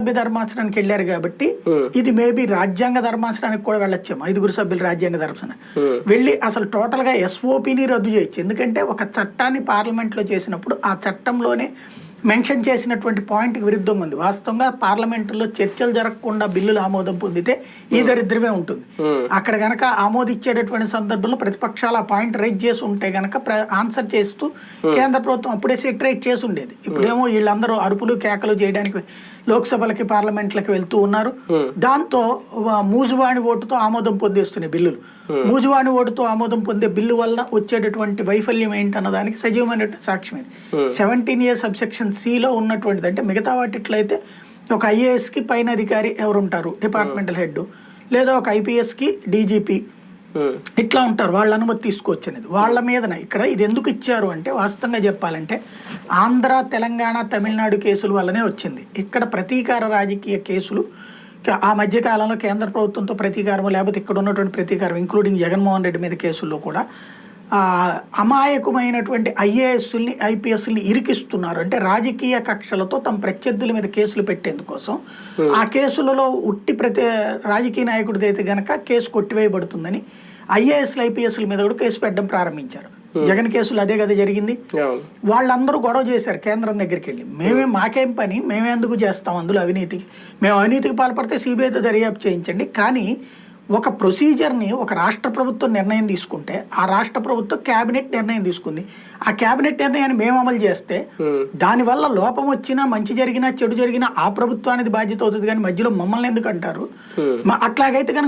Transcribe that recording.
సభ్య ధర్మాసనానికి వెళ్ళారు కాబట్టి ఇది మేబీ రాజ్యాంగ ధర్మాసనానికి కూడా వెళ్ళొచ్చేమో ఐదుగురు సభ్యులు రాజ్యాంగ ధర్మాసనం వెళ్ళి అసలు టోటల్గా ఎస్ఓపిని రద్దు చేయొచ్చు. ఎందుకంటే ఒక చట్టాన్ని పార్లమెంట్లో చేసినప్పుడు ఆ చట్టంలోనే మెన్షన్ చేసినటువంటి పాయింట్ విరుద్ధంగా ఉంది. వాస్తవంగా పార్లమెంటులో చర్చలు జరగకుండా బిల్లులు ఆమోదం పొందితే ఈ దరిద్రమే ఉంటుంది. అక్కడ గనక ఆమోదించేటటువంటి సందర్భంలో ప్రతిపక్షాలు ఆ పాయింట్ రైజ్ చేసి ఉంటే గనక ఆన్సర్ చేస్తూ కేంద్ర ప్రభుత్వం అప్పుడే సెటరేట్ చేసి ఉండేది. ఇప్పుడేమో వీళ్ళందరూ అరుపులు కేకలు చేయడానికి లోక్సభలకి పార్లమెంట్లకి వెళ్తూ ఉన్నారు. దాంతో మూజువాణి ఓటుతో ఆమోదం పొందేస్తున్నాయి బిల్లులు. మూజువాణి ఓటుతో ఆమోదం పొందే బిల్లు వల్ల వచ్చేటటువంటి వైఫల్యం ఏంటన్న దానికి సజీవమైనటువంటి సాక్ష్యం ఇది సెవెంటీన్ ఇయర్స్ సబ్సెక్షన్ సిలో ఉన్నటువంటిది. అంటే మిగతా వాటిట్లయితే ఒక ఐఏఎస్కి పైన అధికారి ఎవరు ఉంటారు డిపార్ట్మెంటల్ హెడ్ లేదా ఒక ఐపీఎస్కి డీజీపీ. ఉమ్, ఇట్లా ఉంటారు. వాళ్ళ అనుమతి తీసుకోవచ్చు అనేది వాళ్ళ మీదన ఇక్కడ ఇది ఎందుకు ఇచ్చారు అంటే వాస్తవంగా చెప్పాలంటే ఆంధ్ర తెలంగాణ తమిళనాడు కేసుల వల్లనే వచ్చింది. ఇక్కడ ప్రతీకార రాజకీయ కేసులు ఆ మధ్య కాలంలో కేంద్ర ప్రభుత్వంతో ప్రతీకారం లేకపోతే ఇక్కడ ఉన్నటువంటి ప్రతీకారం ఇంక్లూడింగ్ జగన్మోహన్ రెడ్డి మీద కేసుల్లో కూడా అమాయకమైనటువంటి ఐఏఎస్ని ఐపీఎస్ని ఇరికిస్తున్నారు. అంటే రాజకీయ కక్షలతో తమ ప్రత్యర్థుల మీద కేసులు పెట్టేందుకోసం. ఆ కేసులలో ఉట్టి ప్రతి రాజకీయ నాయకుడిది అయితే గనక కేసు కొట్టివేయబడుతుందని ఐఏఎస్లు ఐపీఎస్ల మీద కూడా కేసు పెట్టడం ప్రారంభించారు. జగన్ కేసులు అదే కదా జరిగింది. వాళ్ళందరూ గొడవ చేశారు కేంద్రం దగ్గరికి వెళ్ళి. మేమే మాకేం పని మేమే ఎందుకు చేస్తాం అందులో అవినీతికి? మేము అవినీతికి పాల్పడితే సిబిఐతో దర్యాప్తు చేయించండి. కానీ ఒక ప్రొసీజర్ని ఒక రాష్ట్ర ప్రభుత్వం నిర్ణయం తీసుకుంటే ఆ రాష్ట్ర ప్రభుత్వం కేబినెట్ నిర్ణయం తీసుకుంది. ఆ కేబినెట్ నిర్ణయాన్ని మేము అమలు చేస్తే దానివల్ల లోపం వచ్చినా మంచి జరిగినా చెడు జరిగినా ఆ ప్రభుత్వానికి బాధ్యత అవుతుంది కానీ మధ్యలో మమ్మల్ని ఎందుకు అంటారు? అట్లాగైతే కనుక